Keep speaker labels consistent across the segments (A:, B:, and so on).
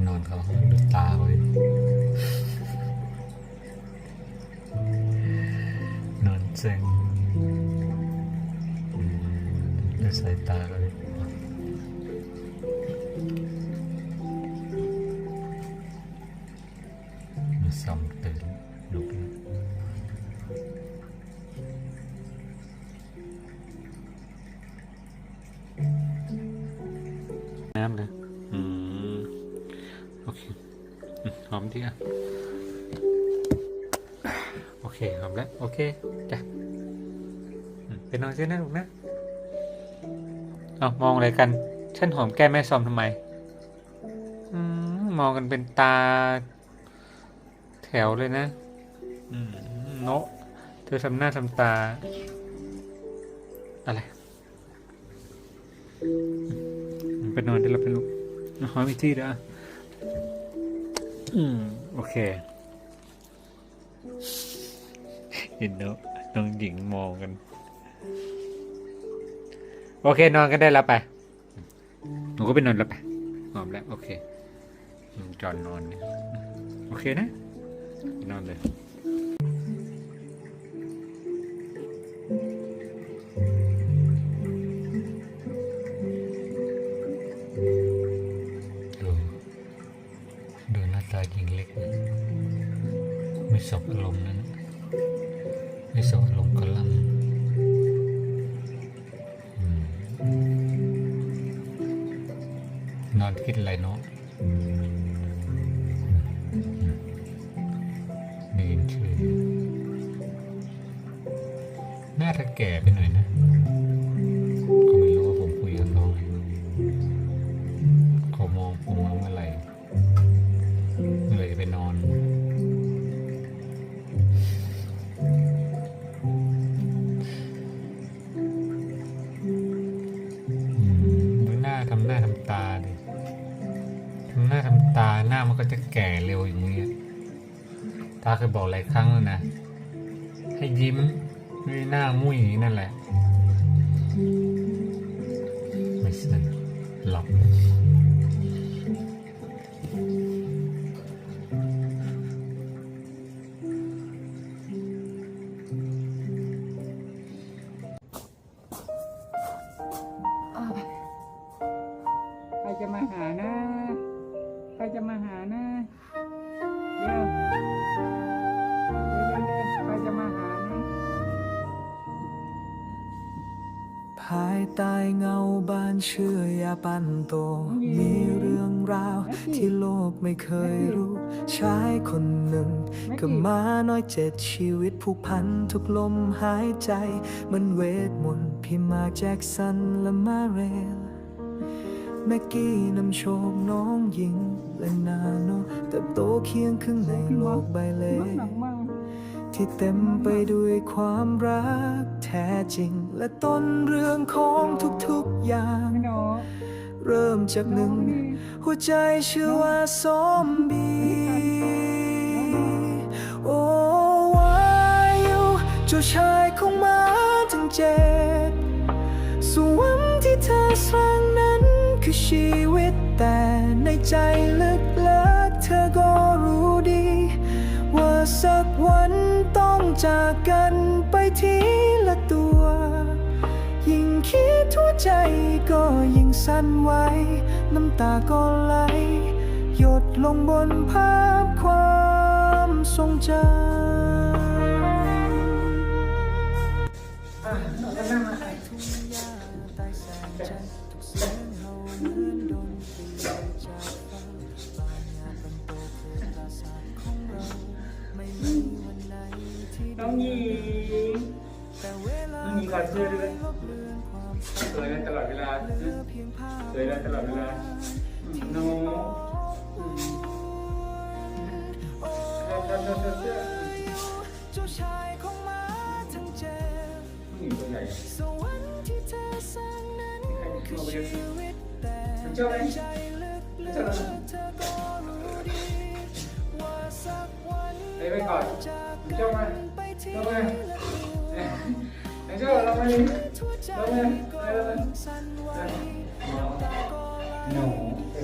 A: ที่นอนเขาดูตาเขาดินอนเซ็งดูสายตาเขาดิมาส่องตื่นลุกน้ำเล หอมดีอะโอเคหอมแล้วโอเคจ้ะไปนอนเสียนะลูกนะเอามองอะไรกัน ฉันหอมแก้มแม่ซอมทำไมอมองกันเป็นตา แถวเลยนะโนะเธอทำหน้าทำตา อะไรไปนอนได้แล้วไปลูกหอมอีกที่นะอื อืม โอเค เห็นเนอะน้องหญิงมองกัน โอเค นอนกันได้แล้วไป หนูก็ไปนอนแล้วไปหอมแล้ว โอเคจอนนอน โอเคนะ นอนเลย แก่เร็วอย่างเงี้ยตาเคยบอกหลายครั้งแล้วนะ ให้ยิ้มไม่หน้ามุ้ยอย่างนี้นั่นแหละ ไม่ใช่หลอก
B: ใครจะมาหานะ ใครจะมาหานะ
C: ภายใต้เงาบ้านเชื่อยาปันโต มีเรื่องราวที่โลกไม่เคยรู้ชายคนหนึ่งก็มาน้อยเจ็ดชีวิตผูกพันทุกลมหายใจเหมันเวทมนต์พี่มาแจ็คสันและมาเรลแม็กกี้นำโชคน้องหญิงและนาโนเติบโตเคียงข้างในโลกใบเล่
B: หนังมั่ง
C: ที่เต็มไปด้วยความรักแท้จริง และต้นเรื่องของทุกๆอย่าง
B: ไม่หนอ
C: เริ่มจากหนึ่ง หัวใจชื่อว่าซอมบี้โอ้วายุเจ้าชายของหมาทั้งเจ็ดสวรรค์ที่เธอสร้างนั้นคือชีวิตแต่ในใจลึ จากกันไปทีละตัว ยิ่งคิดทั่วใจก็ยิ่งสั่นไหวน้ำตาก็ไหล หยดลงบนภาพความทรงจำ
B: น้องหญิงน้องหญิงขอเสื้อด้วยสวยกันตลอดเวลาสวยกันตลอดเวลาโน้เสื้อเสื้อเสื้อเสื้อ
C: เจ้าชายของหมาทั้งเจ็ด
B: ผู้หญิงตัวใหญ่
C: สวรรค์ที่เธอสร้างนั้น
B: ใครจะ
C: คื
B: เข้า
C: อ
B: ไป
C: ชี
B: เรียน
C: วิตแต่
B: มันเจ้าไหม
C: ใจลึกๆเธอก็รู้ดีว่าสักวัน
B: เอ้ยไปก่อน
C: จาก
B: มันเจ้าไหม
C: ล
B: งมาเดี๋
C: ยว
B: ช่วลงมา
C: ดิ
B: ลาเอ
C: นูเ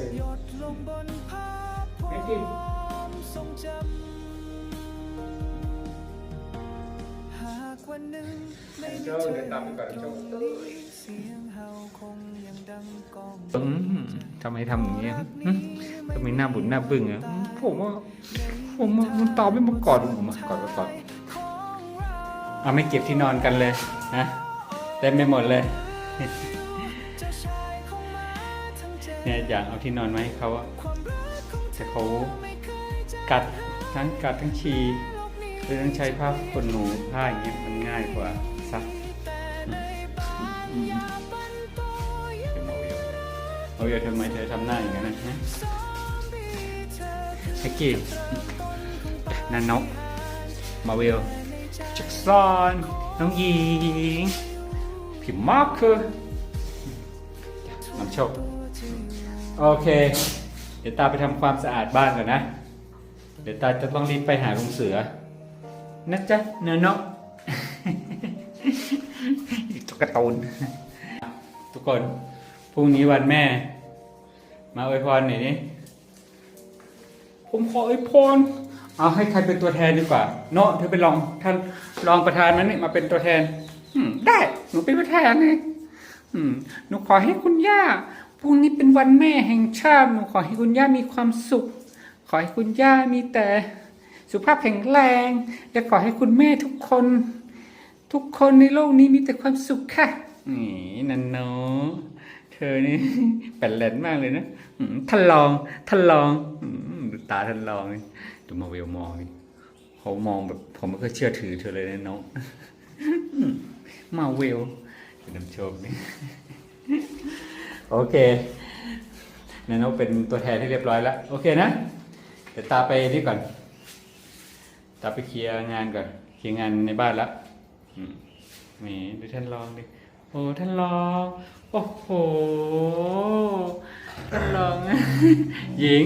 C: กินวันหนึ่งไม่
A: ได้เจอเดินตามไปก่อนโจ้
C: งเฮาคงยั
A: ทำไมทำอย่างเงี้ยทำไมหน้าบุญหน้าบึ้งอะผมว่าผมว่ามันตอบไม่มากอดผมมากอดมากอด เอาไม่เก็บที่นอนกันเลยฮะเต็มไปหมดเลยเนี่ยอยากเอาที่นอนมาให้เขาอะแต่เขากัดทั้งกัดทั้งชีเลยต้งใช้ผ้าขนหนูผ้าอย่างเงี้ยมันง่ายกว่าซักอืมเป็นโมวิวโมวิวทำไมเธอทำหน้าอย่างนั้นนะฮะเฮกี้นันนกมาวิวแจ็คสันน้องหญิงพิมพ์มาร์คคือน้ำโชคโอเค เดี๋ยวตาไปทำความสะอาดบ้านก่อนนะ เดี๋ยวตาจะต้องรีบไปหาลุงเสือนะจ๊ะเนอะเนาะตุ๊กตานทุกคนพรุ่งนี้วันแม่ มาอวยพรหน่อยนี่ผมขออวยพร เอาให้ใครเป็นตัวแทนดีกว่า เนาะเธอไปลองท่านรองประธานนั้นนี่มาเป็นตัวแทน อืม ได้ หนูเป็นตัวแทนไงอืม หนูขอให้คุณย่าพรุ่งนี้เป็นวันแม่แห่งชาติหนูขอให้คุณย่ามีความสุข ขอให้คุณย่ามีแต่สุขภาพแข็งแรง และขอให้คุณแม่ทุกคน ทุกคนในโลกนี้มีแต่ความสุขค่ะนี่นันโนเธอนี่แปลนแหลนมากเลยนะท่านลองท่านลองดูตาท่านลองนี่ ดูมาเวลมองนี่เขามองแบบผมไม่เคยเชื่อถือเธอเลยนะน้องมาเวลเป็นน้ำโชคนี่โอเคนันโนเป็นตัวแทนที่เรียบร้อยแล้ว โอเคนะเดี๋ยวตาไปนี่ก่อน ตาไปเคลียร์งานก่อน เคลียร์งานในบ้านแล้วมนี่ดูท่านรองดิโอ้ท่านรองโอ้โหท่านรองหญิง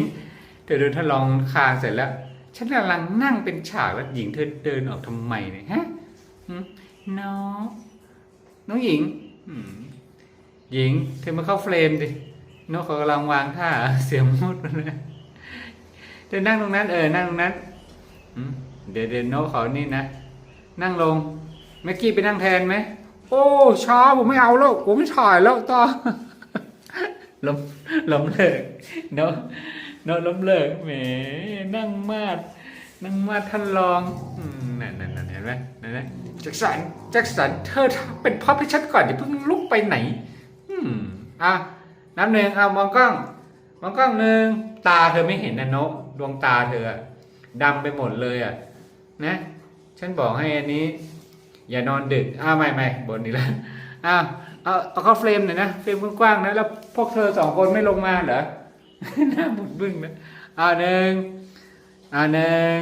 A: เธอดูท่านรองคางเสร็จแล้ว ฉันกำลังนั่งเป็นฉากแล้วหญิงเธอเดินออกทำไมเนี่ยฮะน้องน้องหญิงหญิง เธอมาเข้าเฟรมดินกเขากำลังวางท่าเสียงมุดมาเลยเธอนั่งตรงนั้น เออนั่งตรงนั้นเดี๋ยวเดี๋ยวนกเขานี่นะนั่งลงเมื่อกี้ไปนั่งแทนไหมโอ้ช้าผมไม่เอาแล้วผมไม่ถ่ายแล้วต่อล้มล้มเลิกเนาะเนล้มเลิกแหมนั่งมาดนั่งมาดท่านรองอืมนั่นนั่นนั่นเห็นไหมนั่นนะแจ็คสันแจ็คสันเธอเป็นพ่อให้ฉันก่อนอย่าเพิ่งลุกไปไหน อืมอะน้ำหนึ่งเอามองกล้องมองกล้องหนึ่งตาเธอไม่เห็นนะโนดวงตาเธอดำไปหมดเลยอะนะฉันบอกให้อันนี้ อย่านอนดึกอ้าวไม่ไม่บนนี้แล้วอ้าวเอาเอาเข้าเฟรมหน่อยนะเฟรมกว้างๆนะแล้วพวกเธอสองคนไม่ลงมาเหรอ หน้าบุดบึ้งนะอ้าหนึ่งอ้าหนึ่ง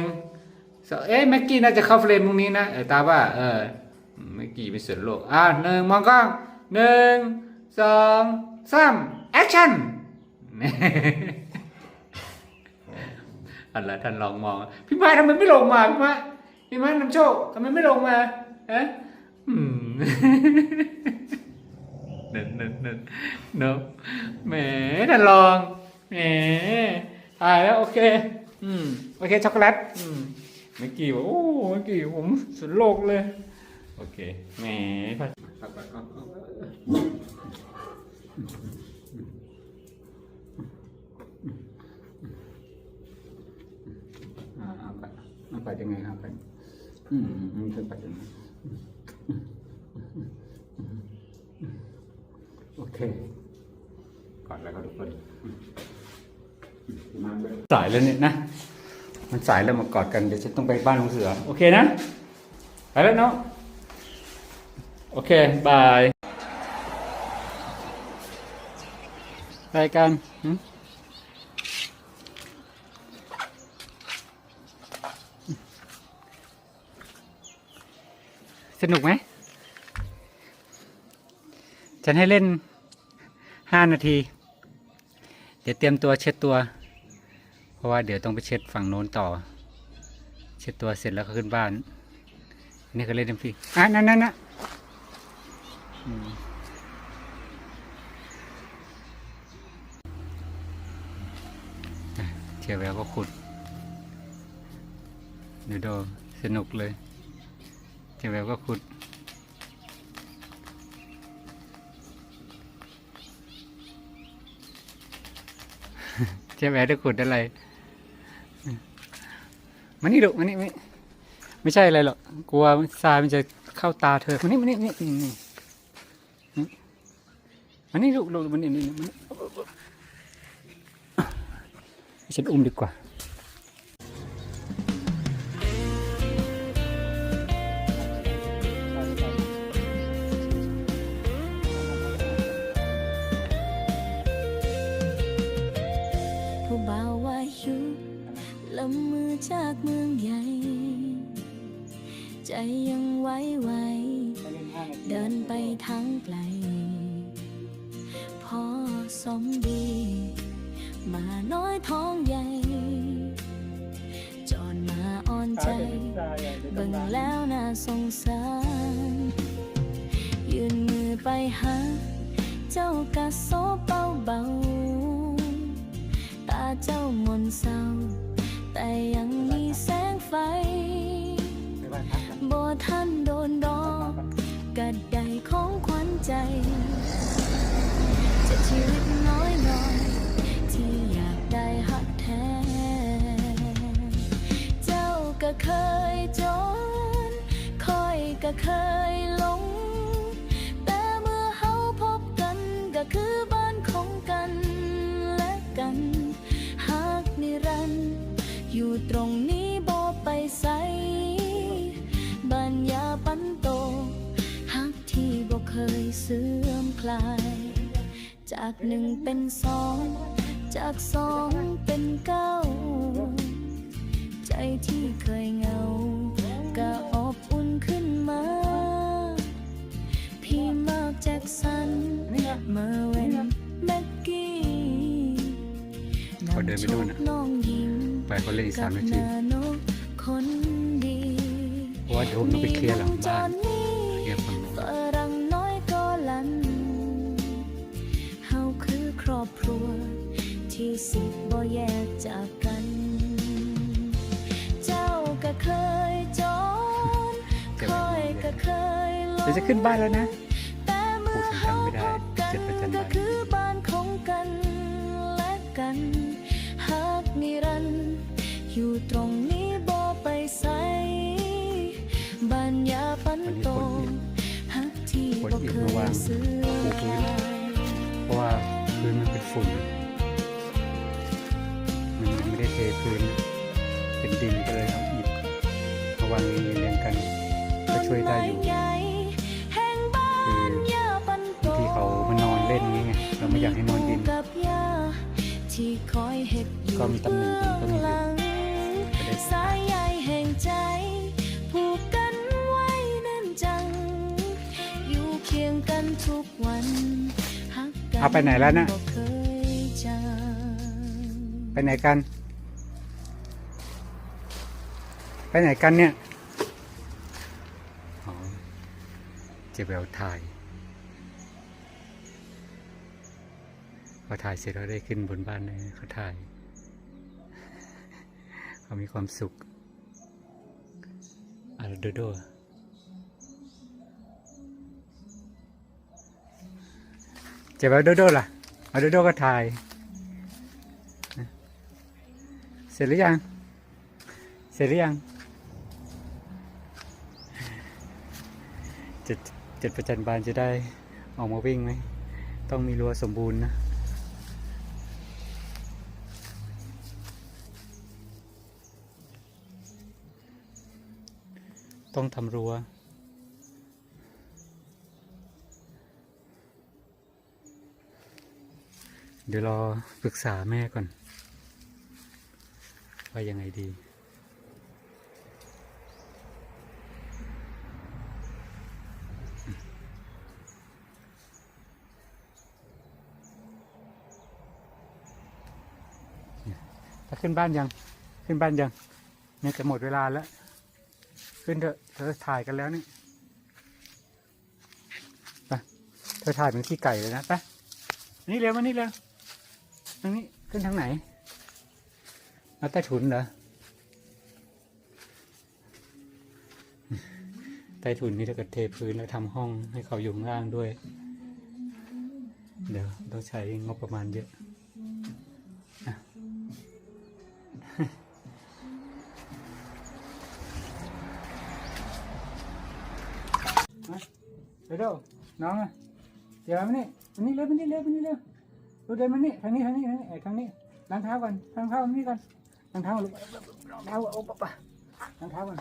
A: เอ๊ะแม็กกี้น่าจะเข้าเฟรมตรงนี้นะเออตาว่าเออแม็กกี้ไม่สนโลกอ้าหนึ่งมองกล้องหนึ่งสองสามแอคชั่นอันละท่านลองมอง พี่มาทำไมไม่ลงมาพี่มาพี่มานำโชคทำไมไม่ลงมาฮะอืมเนินเนินเนินเนาะแหมท่านลอง แหมตายแล้วโอเค อืมโอเคช็อกโกแลตอืมเมื่อกี้บอกโอ้เมื่อกี้ผมสุดโลกเลย โอเคแหมพัดพัดพัดพัดพัดอ่าเอาไปเอาไปยังไงเอาไปอืมอืมอืมคือไปยังไงโอเค ก่อนแล้วก็ทุกคน สายแล้วเนี่ยนะ มันสายแล้วมากอดกันเดี๋ยวฉันต้องไปบ้านลุงเสือ โอเคนะ ไปแล้วเนาะ โอเค บายรายการหึสนุกไหม ฉันให้เล่นห้านาที เดี๋ยวเตรียมตัวเช็ดตัว เพราะว่าเดี๋ยวต้องไปเช็ดฝั่งโน้นต่อ เช็ดตัวเสร็จแล้วก็ขึ้นบ้าน นี่ก็เล่นเต็มที่อะนั่นนั่นนะเทียบแล้วก็ขุดดูดสนุกเลยเทียบแล้วก็ขุดใช่วหมถ้าขุดอะไร มานี่ลูกมานี่ไม่ไม่ใช่อะไรหรอกกลัวทรายมันจะเข้าตาเธอมานี่มานี่นี่นี่นี่มานี่ลูกลูกมานี่นี่นี่มานี่ฉันอุ้มดีกว่า
D: ยังไหว้ไหวเดินไปทางไกล
A: เขาเดินไปนู่นน่ะ
D: น้องหญิง
A: ไปเขาเล่นอีก
D: กั
A: สา
D: บ
A: มนา
D: ห
A: ที
D: น้านกคนดี
A: เพราะว่าเดี๋ยวผมต้องไปเคลียร์หลังบ้าน
D: มี
A: เคลียร์ฝั่งนู้น
D: ฝรั่งน้อยก็ลันเฮาคือครอบครัว ที่สิบ่แยกจากกัน เจ้าก็เคยจนคอยก็เคยหลง
A: เดี๋ยวจะขึ้นบ้านแล้วนะ
D: บ่
A: เค
D: ยเสื่อมคลาย
A: เพราะว่าพื้นมันเป็นฝุ่น มันไม่ได้เทพื้น เป็นดินก็เลยเอาอิฐมาวางเรียงกัน ก็ช่วยได้อยู่
D: บา
A: คือน
D: ยาปันโต
A: ที่เขามานอนเล่นนี้ไงเราไม่อยากให้นอนดิน
D: ก็
A: มีตำแหน่งดินก็มีอยู่จะได้
D: สายใยแห่งใจ เอา
A: ไปไหนแล้วนะ ไปไหนกัน ไปไหนกันเนี่ยอ๋อเจะแววถ่ายเขาถ่ายเสร็จแล้วได้ขึ้นบนบ้านเลยเขาถ่าย เขามีความสุขอาราโดโด จะแววโดโดล่ะอาโดโดก็ถ่าย เสร็จหรือยัง เสร็จหรือยังเจ็ดเจ็ดประจันบานจะได้ออกมาวิ่งไหม ต้องมีรั้วสมบูรณ์นะต้องทำรั้ว เดี๋ยวรอปรึกษาแม่ก่อน ว่ายังไงดี ถ้าขึ้นบ้านยัง ขึ้นบ้านยัง เนี่ยจะหมดเวลาแล้ว ขึ้นเถอะ เธอถ่ายกันแล้วนี่ไปเธอถ่ายเป็นขี้ไก่เลยนะไปนี่เร็วมานี่เร็ว อันนี้ขึ้นทางไหนมาใต้ถุนเหรอใต้ถุนนี่ถ้าเกิดเทพื้นแล้วทำห้องให้เขาอยู่ล่างด้วย เดี๋ยวต้องใช้งบประมาณเยอะ
B: เดี๋ยวน้องเดี๋ยวมานี่มานี่เร็วมานี่เร็วมานี่เร็ว ดูเดินมานี่ทางนี้ทางนี้ทางนี้ไอ้ทางนี้ล้างเท้าก่อนล้างเท้ามานี่ก่อนล้างเท้าลูกล้างเท้าโอ้ปะปะล้างเท้าก่อน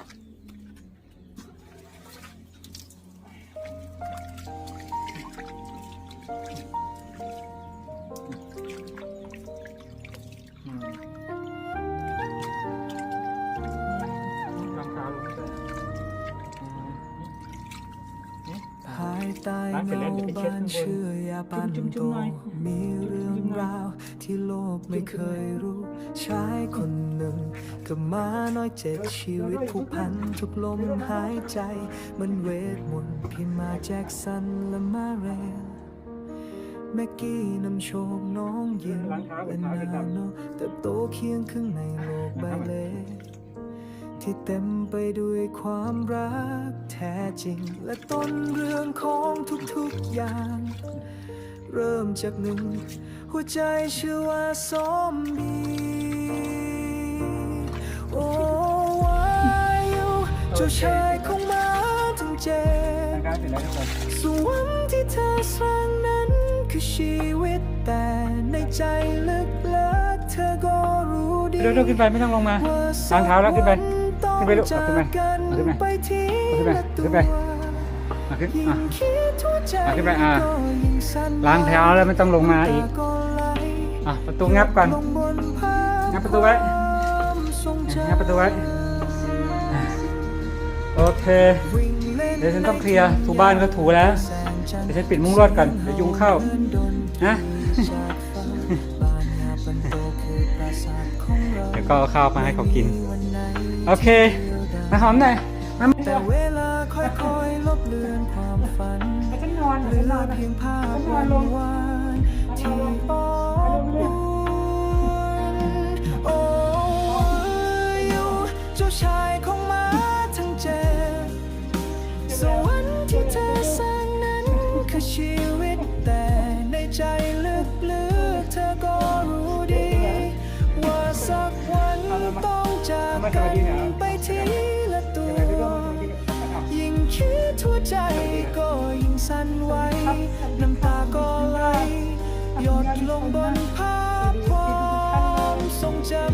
B: อืม
C: ใต้
B: ล้างเสร็จ
C: เงา
B: แล้วเดี๋ยวไปเช็ด
C: บ้าน
B: ข้างบน
C: เชื่อยาปัน
B: จุ่
C: โต
B: มๆๆหน่อย
C: มีเรื่องราวที่โลกไม่เคยรู้ชายคนหนึ่งกับม้าน้อยเจ็ดชีวิตผูกพันทุกลมหายใจมันเวทมนต์พี่มาแจ็คสันและมาเรลแม็กกี้นำโชคน้องยิงและนาโนเติบโตเคียงข้างในโลกใบเล็กที่เต็มไปด้วยความรักแท้จริง และต้นเรื่องของทุกๆอย่าง เริ่มจากหนึ่ง หัวใจชื่อว่าสมบีโอ้วายุเจ้าชายของมาทั้งเจ็
B: ล้าง
C: ด
B: เท้าเสร็จแล้วทุกคน
C: สวรรค์ที่เธอสร้างนั้นคือชีวิตแต่ในใจลึกๆเธอก็รู้ดี
B: เร็วๆขึ้นไปไม่ต้องลงมาล้างเท้าแล้วขึ้นไปขึ้น ไปลูกขึ้นไปขึ้นไปขึ้นไปขึ้นไปขึ้นอะขึ้นไปอะล้างเท้าแล้วไม่ต้องลงมาอีกอะประตูงับก่อน
C: งับ
B: ประตูไว้
C: งั
B: บประตูไว้โอเคเดี๋ยวฉันต้องเคลียร์ถูบ้านก็ถูแล้วเดี๋ยวฉันปิดมุ้งรวดก่อนเดี๋ยวยุงเข้านะ
C: เดี๋
B: ยวก็เอาข้าวมาให้เขากิน โอเค มาหอมหน่อยมาไม่
C: แต่เวลาค่อยๆลบเลือนความฝัน
B: ฉันนอน
C: เหลือเพียงภาพวันวานที่อ้อนวอนโอ้ยเจ้าชายของมาทั้งเจ็ดสวรรค์ที่เธอสร้างนั้นคือชีวิตแต่ในใจ จากกันไปทีละตัวยิ่งคิดทั่วใจก็ยิ่งสั่นไหวน้ำตาก็ไหลหยดลงบนภาพความทรงจำ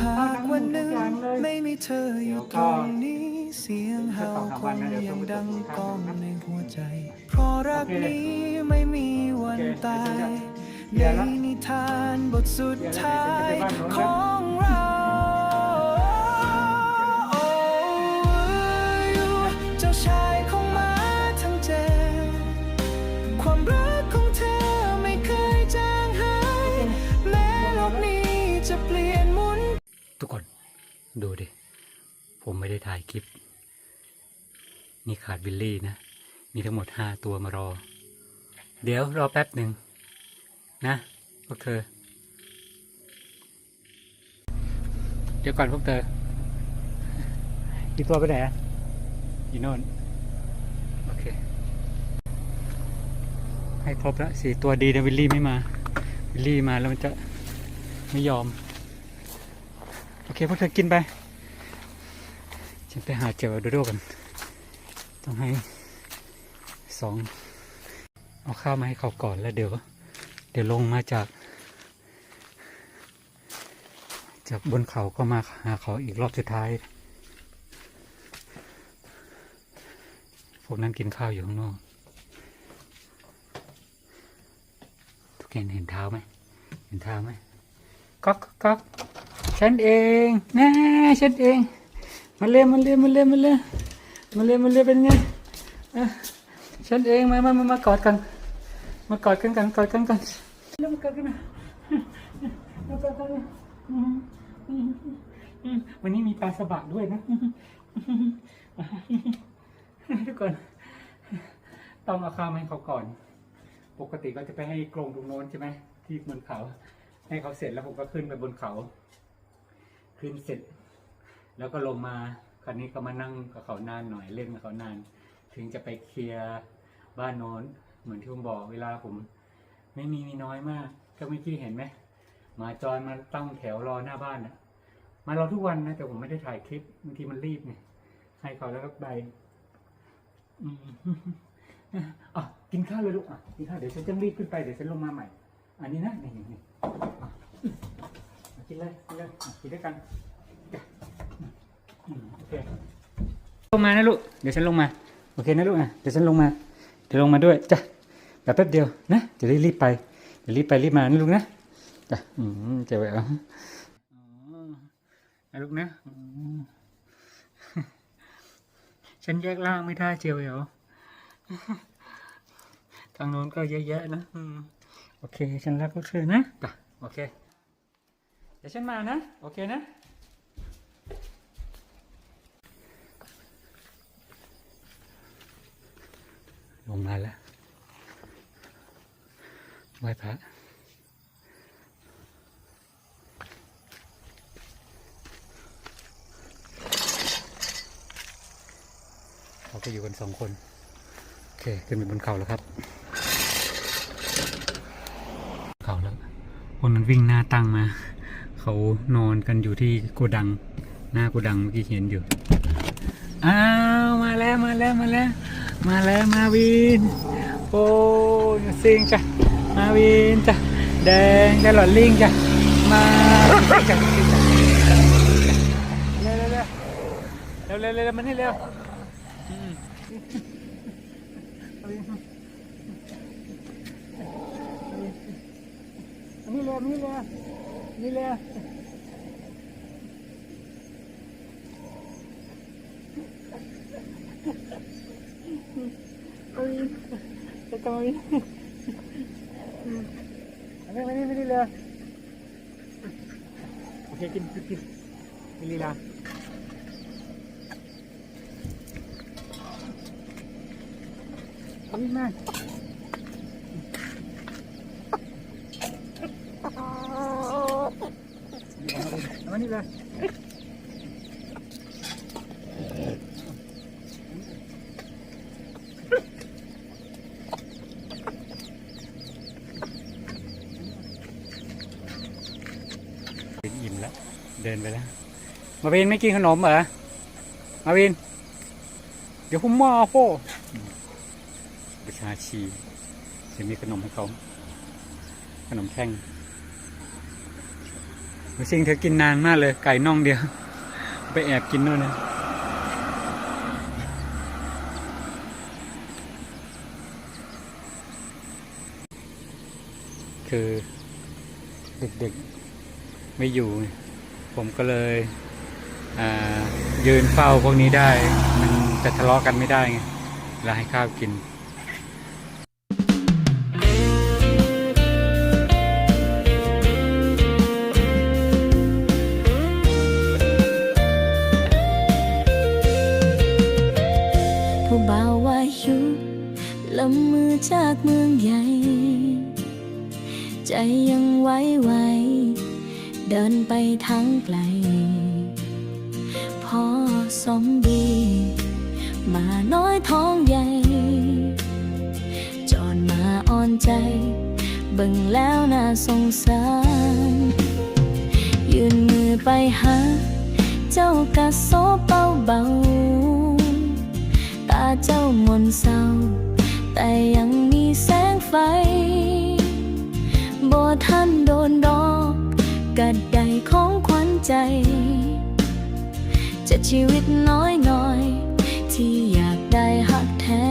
C: หากวันหนึ่งไม่มีเธออยู่ตรงนี้เสียงเห่าคงยังดังก้องในหัวใจ เพราะรักนี้ไม่มีวันตาย ในนิทานบทสุดท้ายของเราโอ้ยเจ้าชายของม้าทั้งเจ็ดความรักของเธอไม่เคยจางหายแม้โลกนี้จะเปลี่ยนหมุน
A: ทุกคนดูดิ ผมไม่ได้ถ่ายคลิป นี่ขาดบิลลี่นะ มีทั้งหมดห้าตัวมารอ เดี๋ยวรอแป๊บหนึ่ง นะพวกเธอ เดี๋ยวก่อนพวกเธออีกตัวไปไหนอะอีโน่นโอเค ให้ครบแล้วสี่ตัวดีนะวิลลี่ไม่มา วิลลี่มาแล้วมันจะไม่ยอม โอเคพวกเธอกินไป ฉันไปหาเจอโดโดกัน ต้องให้สองเอาข้าวมาให้เขาก่อนแล้วเดี๋ยว เดี๋ยวลงมาจาก จากบนเขาก็มาหาเขาอีกรอบสุดท้าย พวกนั้นกินข้าวอยู่ข้างนอก ทุกแกนเห็นเท้าไหม เห็นเท้าไหมก๊อกก๊อกฉันเองแน่ฉันเอง มาเร็วมาเร็วมาเร็วมาเร็วมาเร็วมาเร็วเป็นไงฉันเอง มา มา มามากอดกัน มากอดกันกันกอดกันกันเร็วมากอดกันนะมากอดกันนะอืมอืมอืมวันนี้มีปลาสบะด้วยนะทุกคนต้องเอาข้าวมาให้เขาก่อน ปกติก็จะไปให้กรงตรงโน้นใช่ไหมที่บนเขา ให้เขาเสร็จแล้วผมก็ขึ้นไปบนเขา ขึ้นเสร็จ แล้วก็ลงมาคราวนี้ก็มานั่งกับเขานานหน่อยเล่นกับเขานาน ถึงจะไปเคลียร์บ้านโน้น เหมือนที่ผมบอกเวลาผม ไม่มีมีน้อยมาก ก็เมื่อกี้เห็นไหมหมาจรมาตั้งแถวรอหน้าบ้านอะมารอทุกวันนะแต่ผมไม่ได้ถ่ายคลิปบางทีมันรีบไงให้เขาแล้วก็ไปอืมอะกินข้าวเลยลูกอะกินข้าวเดี๋ยวฉันจะรีบขึ้นไปเดี๋ยวฉันลงมาใหม่ อันนี้นะนี่นี่กินเลยกินเลยกินด้วยกันโอเคลงมานะลูกเดี๋ยวฉันลงมาโอเคนะลูกอะเดี๋ยวฉันลงมา ดี๋ยวลงมาด้วยจ้ะแบบแป๊บเดียวนะจะได้รีบไปเดี๋ยวรีบไปรีบมานะลูกนะจ้ะอืมเจ๋วเอาอ๋อนะลูกนะฉันแยกล่างไม่ได้เจียวเหรอทางโน้นก็เยอะแยะนะโอเค ฉันรักพวกเธอนะโอเค เดี๋ยวฉันมานะ โอเคนะ งมาแล้วไหว้พระเราก็อยู่กันสองคน โอเค ขึ้นไปบนเขาแล้วครับ เขาแล้วคนมันวิ่งหน้าตั้งมา เขานอนกันอยู่ที่โกดัง หน้าโกดังเมื่อกี้เห็นอยู่ อ้าว มาแล้ว มาแล้ว มาแล้ว มาแล้วมาวิน โอ้ยซิงจ้ะมาวินจ้ะแดงแดงหลอดลิงจ้ะมาจ้ะเร็วเร็วเร็วเร็วเร็วเร็วเร็วมานี่เร็วนนี้เลยนนี้เลยนี่เลย โอ้ยจะทำไมอันนี้อันนี้ไม่ได้เลยโอเคกินกินกินกินลีลาเอาอีกมา เอามานี่เลย อิ่มแล้ว เดินไปแล้ว มาวินไม่กินขนมเหรอ มาวิน เดี๋ยวผมมาโพ่ประชาชีจะมีขนมให้เขา ขนมแท่งซิงเธอกินนานมากเลย ไก่น่องเดียว ไปแอบกินนู่นนะคือเด็กๆไม่อยู่ ผมก็เลยยืนเฝ้าพวกนี้ได้ มันจะทะเลาะกันไม่ได้ไงเราให้ข้าวกิน
D: ทางไกล พอสมดี มาน้อยท้องใหญ่ จอนมาอ่อนใจ เบิ่งแล้วน่าสงสาร ยืนมือไปหา เจ้ากะโซเบาเบาๆตาเจ้ามนเศร้า แต่ยังมีแสงไฟบ่ท่านโดนดอกกัด ของขวัญใจ จะชีวิตน้อยน่อย ที่อยากได้หักแท้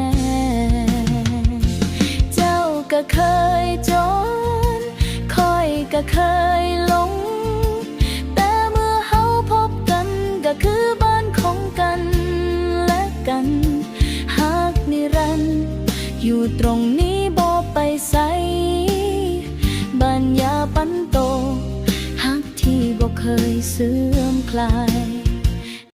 D: เจ้าก็เคยจนคอยก็เคยหลง แต่เมื่อเฮาพบกันก็คือบ้านของกันและกันหากนิรันดร์อยู่ตรงนี้ เคยเสื่อมคลาย